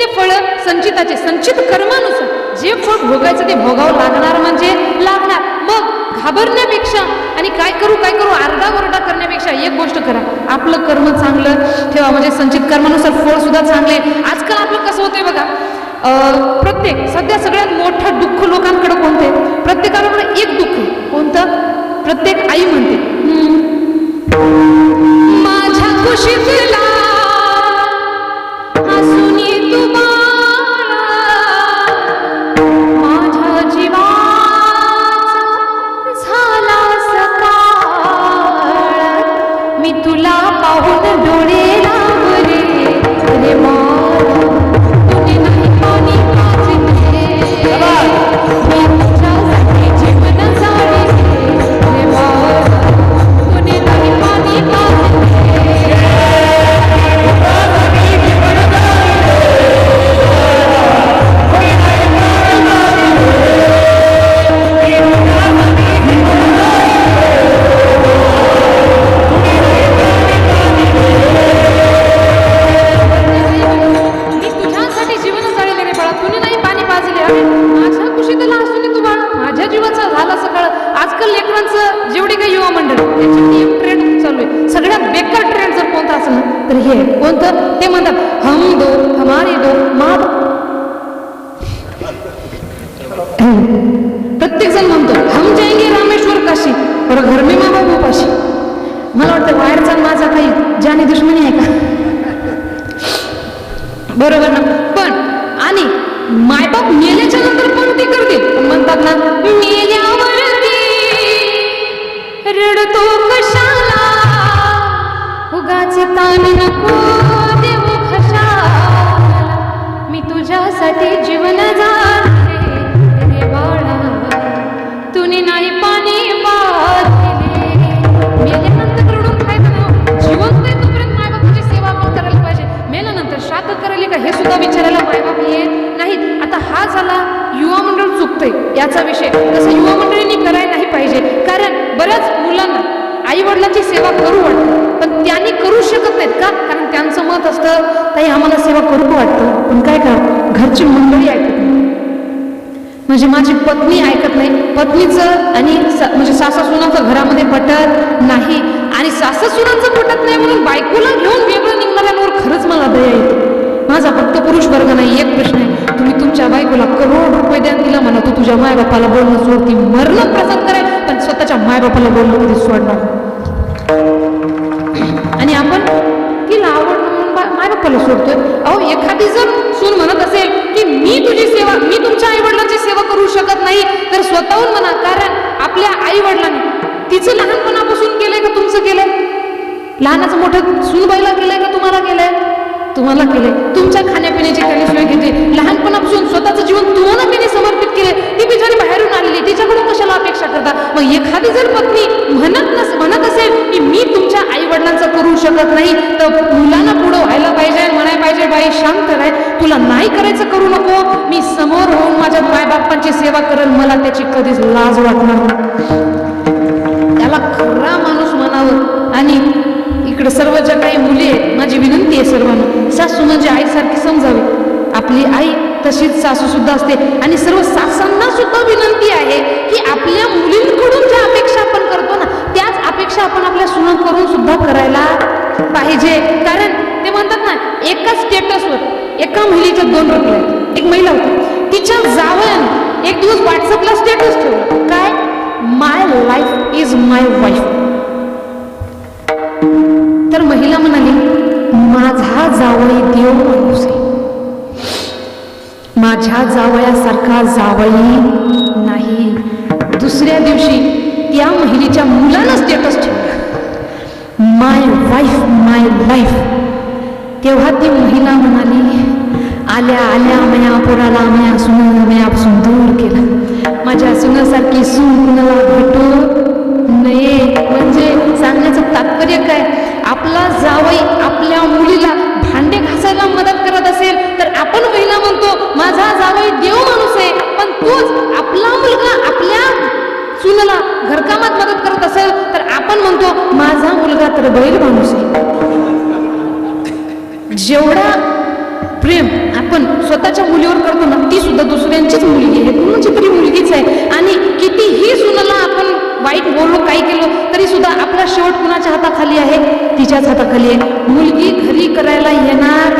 ते फळ संचिताचे संचित कर्मानुसार. जे फळ भोगायचं ते भोगावं लागणार म्हणजे लागणार. मग घाबरण्यापेक्षा आणि काय करू काय करू आरडाओरडा करण्यापेक्षा एक गोष्ट करा. आपलं कर्म चांगलं ठेवा. म्हणजे संचित कर्मानुसार फळ सुद्धा चांगले. आजकाल आपलं कसं होतंय बघा प्रत्येक सध्या सगळ्यात मोठं दुःख लोकांकडे कोणतं सकाळ मी तुला पाहून डोळे लावले रे बाळा, दो हमारे प्रत्येक जण म्हणतो हम जाएंगे रामेश्वर काशी. पर घर में माँ बाबू पाशी मला वाटतं बाहेरचा माझा काही ज्याने दुश्मनी आहे का? बरोबर ना? पण आणि मायबाप मेल्याच्या नंतर पण ते करतील म्हणतात ना याचा तसं युवा मंडळींनी करायला नाही पाहिजे. कारण बऱ्याच मुलांना आई वडिलांची सेवा करू वाटते. पण त्यांनी करू शकत नाहीत का? कारण त्यांचं मत असतं ताई आम्हाला सेवा करू वाटतं. पण काय का? घरची मंडळी ऐकत नाही. म्हणजे माझी पत्नी ऐकत नाही. पत्नीचं आणि म्हणजे सासा सुनाचं घरामध्ये पटत नाही. आणि सासा सुनांचं पटत नाही म्हणून बायकोला घेऊन तुझ्या मायबापाला बोलणं सोड ती प्रसंग प्रसन्न करेल पण स्वतःच्या मायबापाला बोलणं कधी सोडणार आणि आपण तिला आवड म्हणून मायबापाला सोडतोय. अहो एखादी जर सून म्हणत असेल की मी तुझी सेवा मी तुमच्या आई वडिलांची सेवा करू शकत नाही तर स्वतःहून म्हणा कारण आपल्या आई वडिलांनी तिचं लहानपणापासून केलंय का तुमचं केलंय? लहानाचं मोठं सुनबाईला केलंय का तुम्हाला केलंय? तुम्हाला केलंय. तुमच्या खाण्यापिण्याची त्यांनी सोय घेतली. लहानपणापासून स्वतःचं जीवन तुम्हाला त्यांनी समर्पित केले मग एखादी जर पत्नी म्हणत नस म्हणत असेल की मी तुमच्या आई वडिलांचं करू शकत नाही तर मुलांना पुढं व्हायला पाहिजे म्हणायला पाहिजे बाई शांत राय तुला नाही करायचं करू नको. मी समोर होऊन माझ्या मायबापांची सेवा करेल. मला त्याची कधीच लाज वाटणार नाही. त्याला खरा माणूस म्हणावं. आणि इकडे सर्व ज्या काही मुली आहेत माझी विनंती आहे सर्वांना सासू म्हणजे आईसारखी समजावी. आपली आई तशीच सासू सुद्धा असते. आणि सर्व सासांना सुद्धा विनंती आहे. एका महिलेच्या दोन रकले आहेत एक महिला होती. तिच्या जावयानं एक दिवस व्हॉट्सअपला स्टेटस ठेवलं. काय? My life is my wife तर महिला म्हणाली माझा जावई देव माणूस आहे. माझ्या जावयासारखा जावई नाही. दुसऱ्या दिवशी त्या महिलेच्या मुलानं स्टेटस ठेवला. माय वाईफ माय लाईफ तेव्हा ती महिला म्हणाली आल्या आल्या मया पुराला मया सुन मयापासून दूर केला. माझ्या सुनासारखी सून कुणाला भेटू नये? म्हणजे सांगण्याचं तात्पर्य काय? आपला जावई आपल्या मुलीला भांडे घासायला मदत करत असेल तर आपण महिला म्हणतो माझा जावई देव माणूस आहे पण तूच आपला मुलगा आपल्या सुनला घरकामात मदत करत असेल तर आपण म्हणतो माझा मुलगा तर बैल माणूस आहे. जेवढा प्रेम स्वतःच्या मुलीवर करतो ना ती सुद्धा दुसऱ्यांचीच मुलगी आहे कुणाची म्हणजे तरी मुलगीच आहे. आणि कितीही सुनाला आपण वाईट बोललो काही केलं तरी सुद्धा आपला शेवट कुणाच्या हाताखाली आहे? तिच्याच हाताखाली आहे. मुलगी घरी करायला येणार